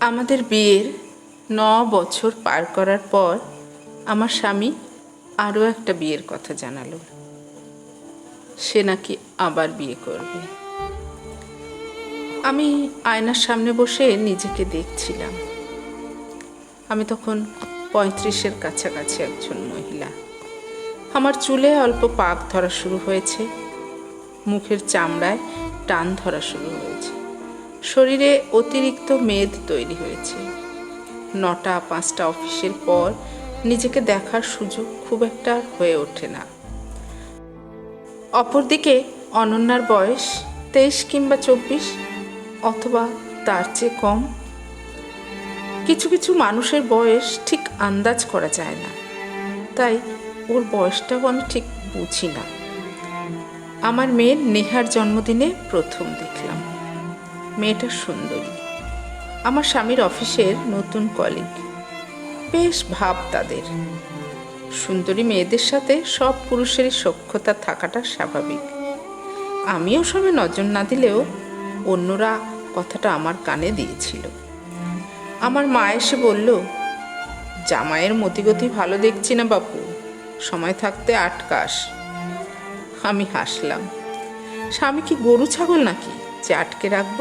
আমাদের বিয়ের ন বছর পার করার পর আমার স্বামী আরও একটা বিয়ের কথা জানালো। সে নাকি আবার বিয়ে করবে। আমি আয়নার সামনে বসে নিজেকে দেখছিলাম। আমি তখন পঁয়ত্রিশের কাছাকাছি একজন মহিলা। আমার চুলে অল্প পাক ধরা শুরু হয়েছে। মুখের চামড়ায় টান ধরা শুরু হয়েছে। শরীরে অতিরিক্ত মেদ তৈরি হয়েছে। নটা, পাঁচটা অফিসের পর নিজেকে দেখার সুযোগ খুব একটা হয়ে ওঠে না। অপরদিকে অনন্যার বয়স তেইশ কিংবা চব্বিশ, অথবা তার চেয়ে কম। কিছু কিছু মানুষের বয়স ঠিক আন্দাজ করা যায় না। তাই ওর বয়সটাও আমি ঠিক বুঝি না। আমার মেয়ের নেহার জন্মদিনে প্রথম দেখলাম। মেয়েটা সুন্দরী। আমার স্বামীর অফিসের নতুন কলিগ বেশ ভাব তাদের। সুন্দরী মেয়েদের সাথে সব পুরুষেরই সক্ষতা থাকাটা স্বাভাবিক। আমিও সবে নজর না দিলেও অন্যরা কথাটা আমার কানে দিয়েছিল। আমার মা এসে বলল, জামাইয়ের মতিগতি ভালো দেখছি না বাপু, সময় থাকতে আটকাস। আমি হাসলাম, স্বামী কি গরু, ছাগল নাকি? যে আটকে রাখব?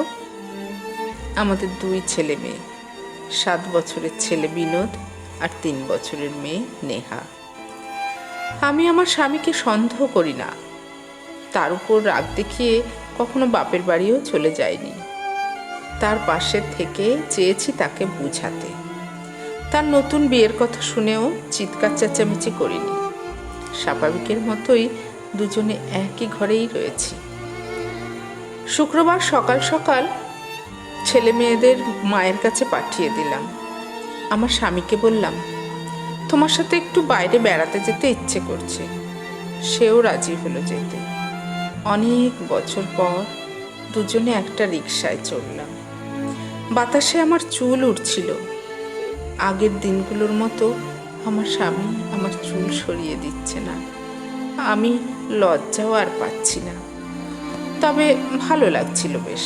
আমাদের দুই ছেলে মেয়ে। সাত বছরের ছেলে বিনোদ আর তিন বছরের মেয়ে নেহা। আমি আমার স্বামীকে সন্দেহ করি না। তার উপর রাগ দেখিয়ে কখনো বাপের বাড়িও চলে যায়নি। তার পাশে থেকে চেয়েছি তাকে বুঝাতে। তার নতুন বিয়ের কথা শুনেও চিৎকার চেঁচামেচি করিনি। স্বাভাবিকের মতোই দুজনে একই ঘরেই রয়েছি। শুক্রবার সকাল সকাল ছেলে মেয়েদের মায়ের কাছে পাঠিয়ে দিলাম। আমার স্বামীকে বললাম, তোমার সাথে একটু বাইরে বেড়াতে যেতে ইচ্ছে করছে। সেও রাজি হলো যেতে। অনেক বছর পর দুজনে একটা রিক্সায় চড়লাম। বাতাসে আমার চুল উঠছিল আগের দিনগুলোর মতো আমার স্বামী আমার চুল সরিয়ে দিচ্ছে না। আমি লজ্জাও আর পাচ্ছি না। তবে ভালো লাগছিল বেশ।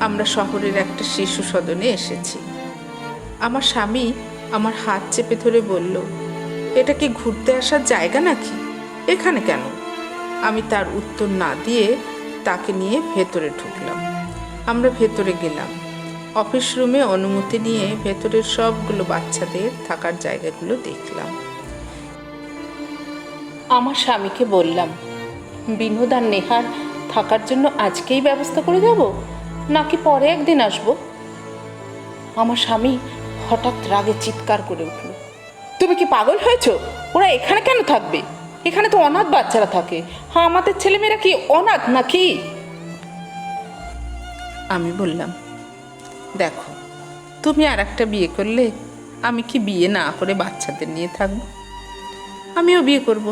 আমরা শহরের একটা শিশু সদনে এসেছি। আমার স্বামী আমার হাত চেপে ধরে বলল, এটা কি ঘুরতে আসার জায়গা নাকি? এখানে কেন? আমি তার উত্তর না দিয়ে তাকে নিয়ে ভেতরে ঢুকলাম। আমরা ভেতরে গেলাম। অফিস রুমে অনুমতি নিয়ে ভেতরের সবগুলো বাচ্চাদের থাকার জায়গাগুলো দেখলাম। আমার স্বামীকে বললাম, বিনোদ আর নেহার থাকার জন্য আজকেই ব্যবস্থা করে যাব নাকি পরে একদিন আসব? আমার স্বামী হঠাৎ রাগে চিৎকার করে উঠল। তুমি কি পাগল হয়েছো? ওরা এখানে কেন থাকবে? এখানে তো অনাথ বাচ্চারা থাকে। হ্যাঁ আমাদের ছেলেমেয়েরা কি অনাথ নাকি? আমি বললাম, দেখো, তুমি আর একটা বিয়ে করলে আমি কি বিয়ে না করে বাচ্চাদের নিয়ে থাকব? আমিও বিয়ে করব।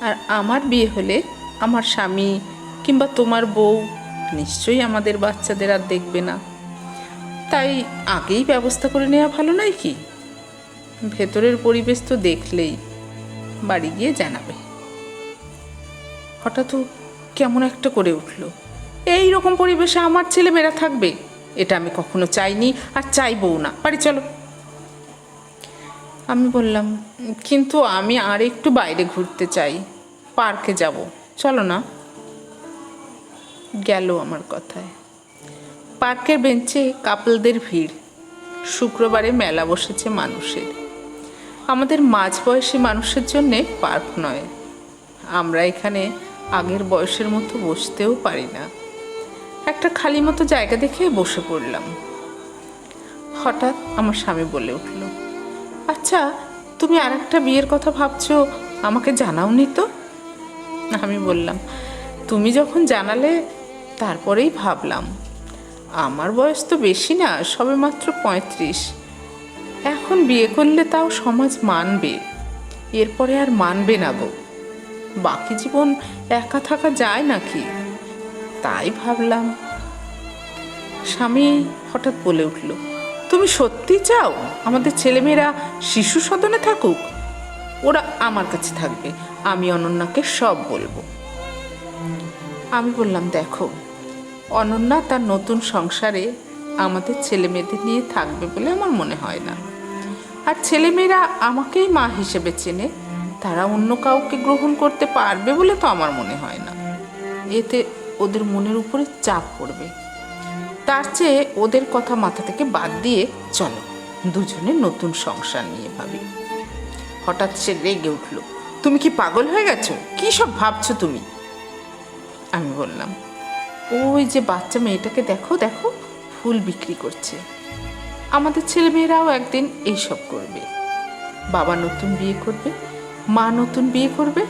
আর আমার বিয়ে হলে আমার স্বামী কিংবা তোমার বউ নিশ্চয়ই আমাদের বাচ্চাদের আর দেখবে না। তাই আগেই ব্যবস্থা করে নেওয়া ভালো নয় কি? ভেতরের পরিবেশ তো দেখলেই, বাড়ি গিয়ে জানাবে। হঠাৎ কেমন একটা করে উঠল। এই রকম পরিবেশে আমার ছেলেমেয়েরা থাকবে, এটা আমি কখনো চাইনি আর চাইবও না। বাড়ি চলো। আমি বললাম, কিন্তু আমি আর একটু বাইরে ঘুরতে চাই। পার্কে যাব। চলো না। গেল আমার কথায়। পার্কের বেঞ্চে কাপলদের ভিড়। শুক্রবারে মেলা বসেছে মানুষের। আমাদের মাঝবয়সী মানুষের জন্যে পার্ক নয়। আমরা এখানে আগের বয়সের মতো বসতেও পারি না। একটা খালি মতো জায়গা দেখে বসে পড়লাম। হঠাৎ আমার স্বামী বলে উঠল আচ্ছা তুমি আর একটা বিয়ের কথা ভাবছ, আমাকে জানাওনি তো? আমি বললাম, তুমি যখন জানালে তারপরেই ভাবলাম, আমার বয়স তো বেশি না, সবে মাত্র পঁয়ত্রিশ। এখন বিয়ে করলে তাও সমাজ মানবে, এরপরে আর মানবে না গো বাকি জীবন একা থাকা যায় নাকি? তাই ভাবলাম, স্বামী হঠাৎ বলে উঠল, তুমি সত্যি চাও আমাদের ছেলেমেয়েরা শিশু সদনে থাকুক? ওরা আমার কাছে থাকবে, আমি অনন্যাকে সব বলব। আমি বললাম, দেখো, অনন্যা তার নতুন সংসারে আমাদের ছেলে মেয়েদের নিয়ে থাকবে বলে আমার মনে হয় না। আর ছেলেমেয়েরা আমাকেই মা হিসেবে চেনে, তারা অন্য কাউকে গ্রহণ করতে পারবে বলে তো আমার মনে হয় না। এতে ওদের মনের উপরে চাপ পড়বে। তার চেয়ে ওদের কথা মাথা থেকে বাদ দিয়ে চলো, দুজনে নতুন সংসার নিয়ে ভাবি। হঠাৎ সে রেগে উঠল, তুমি কি পাগল হয়ে গেছো? কি সব ভাবছ তুমি? আমি বললাম, ওই যে বাচ্চা মেয়েটাকে দেখো দেখো, ফুল বিক্রি করছে। আমাদের ছেলেমেয়েরাও একদিন এইসব করবে। বাবা নতুন বিয়ে করবে, মা নতুন বিয়ে করবে,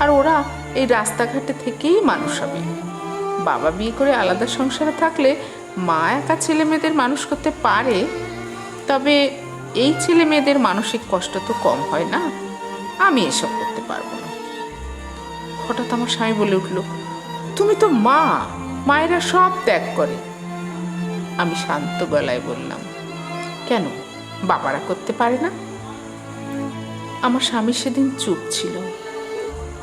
আর ওরা এই রাস্তাঘাটে থেকেই মানুষ হবে। বাবা বিয়ে করে আলাদা সংসারে থাকলে মা একা ছেলে মেয়েদের মানুষ করতে পারে, তবে এই ছেলে মেয়েদের মানসিক কষ্ট তো কম হয় না। আমি এসব করতে পারব না। হঠাৎ আমার স্বামী বলে উঠল তুমি তো মা, মায়েরা সব ত্যাগ করে। আমি শান্ত গলায় বললাম, কেন, বাবারা করতে পারে না? আমার স্বামী সেদিন চুপ ছিল।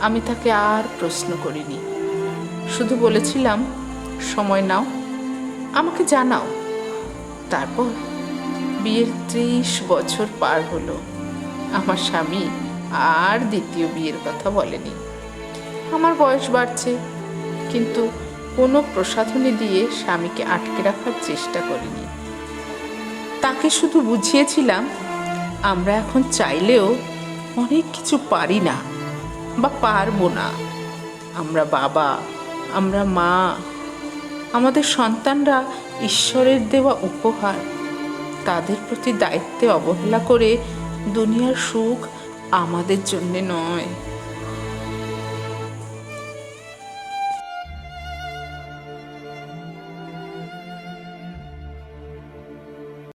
আমি তাকে আর প্রশ্ন করিনি। শুধু বলেছিলাম, সময় নাও, আমাকে জানাও। তারপর বিয়ের ত্রিশ বছর পার হলো। আমার স্বামী আর দ্বিতীয় বিয়ের কথা বলেনি। আমার বয়স বাড়ছে কিন্তু কোনো প্রসাধনী দিয়ে স্বামীকে আটকে রাখার চেষ্টা করিনি। তাকে শুধু বুঝিয়েছিলাম, আমরা এখন চাইলেও অনেক কিছু পারি না বা পারব না। আমরা বাবা, আমরা মা, আমাদের সন্তানরা ঈশ্বরের দেওয়া উপহার, তাদের প্রতি দায়িত্বে অবহেলা করে দুনিয়ার সুখ আমাদের জন্যে নয়।